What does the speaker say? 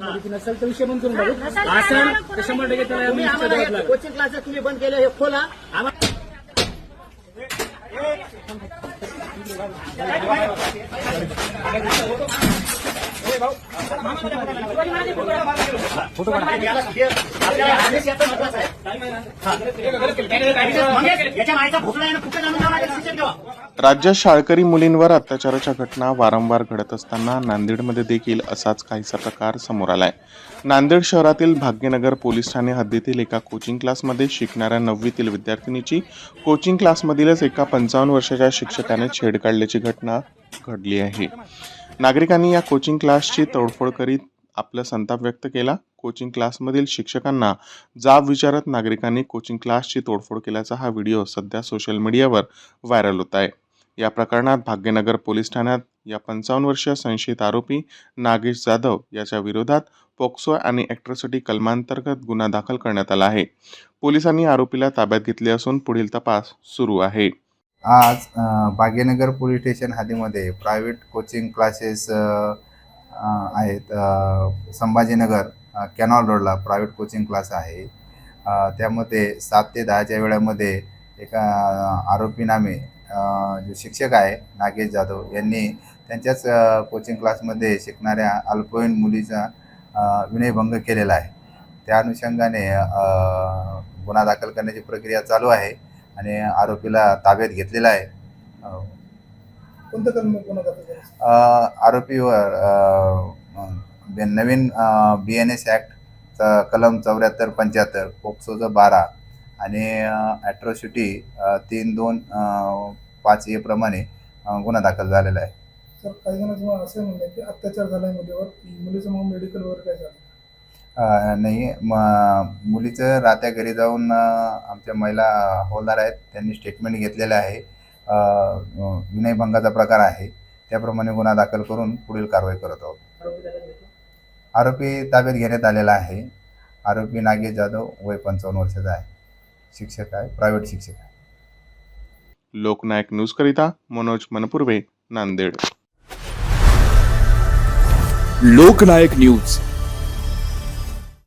माहिती नसेल तर विषय बंद करून टाकू. त्याला तुम्ही आम्हाला द्यावंच हे लागेल. कोचिंग क्लासेस तुम्ही बंद केले हे खोला. आम्हाला फोटो आदेश राज्यात शाळकरी मुलींवर अत्याचाराच्या घटना वारंवार घडत असताना नांदेडमध्ये देखील असाच काहीसा प्रकार समोर आलाय. नांदेड शहरातील भाग्यनगर पोलीस ठाणे हद्दीतील एका कोचिंग क्लासमध्ये शिकणाऱ्या नववीतील विद्यार्थिनीची कोचिंग क्लासमधीलच एका पंचावन्न वर्षाच्या शिक्षकाने छेड काढल्याची घटना घडली आहे. नागरिकांनी या कोचिंग क्लासची तोडफोड करीत आपला संताप व्यक्त केला. कोचिंग क्लासमधील शिक्षकांना जाब विचारत नागरिकांनी कोचिंग क्लासची तोडफोड केल्याचा हा व्हिडिओ सध्या सोशल मीडियावर व्हायरल होत आहे. या प्रकरणात भाग्यनगर पोलीस ठाण्यात या पंचावन्न वर्षीय संशयित आरोपी नागेश जाधव याच्या विरोधात पोक्सो आणि ॲक्ट्रॉसिटी कलमांतर्गत गुन्हा दाखल करण्यात आला आहे. पोलिसांनी आरोपीला ताब्यात घेतले असून पुढील तपास सुरू आहे. आज भाग्यनगर पोलीस स्टेशन हद्दीमध्ये प्रायव्हेट कोचिंग क्लासेस आहेत. संभाजीनगर कॅनॉल रोडला प्रायव्हेट कोचिंग क्लास आहे. त्यामध्ये सात ते दहाच्या वेळामध्ये एका आरोपी नामे जो शिक्षक आहे नागेश जाधव यांनी त्यांच्याच कोचिंग क्लासमध्ये शिकणाऱ्या अल्पवयीन मुलीचा विनयभंग केलेला आहे. त्या अनुषंगाने गुन्हा दाखल करण्याची प्रक्रिया चालू आहे. आणि आरोपीला ताब्यात घेतलेला आहे. कोणतं कलम गुन्हा दाखल केला? अ, आरोपीवर अ, नवीन बी एन एस ॲक्ट कलम चौऱ्याहत्तर पंच्याहत्तर पोक्सोचं बारा आणि ॲट्रॉसिटी तीन दोन अ, पाच ए प्रमाणे अ, गुन्हा दाखल झालेला आहे. सर काही जणांचं असं म्हणणं आहे की अत्याचार झालाय मुलीवर मुलीचं मग मेडिकल वगैरे काय झालं? नाही म मुलीचं रात्या घरी जाऊन अ, आमच्या महिला हवालदार आहेत त्यांनी स्टेटमेंट घेतलेलं आहे. अ, अ, विनयभंगाचा प्रकार आहे. त्याप्रमाणे गुन्हा दाखल करून पुढील कारवाई करत आहोत. आरोपी ताब्यात घेण्यात आलेला आहे. आरोपी नागेश जाधव वय पंचावन्न वर्षाचा आहे. शिक्षक आहे प्रायव्हेट शिक्षक आहे. लोकनायक न्यूजकरिता मनोज मनपुर्वे नांदेड. लोकनायक न्यूज.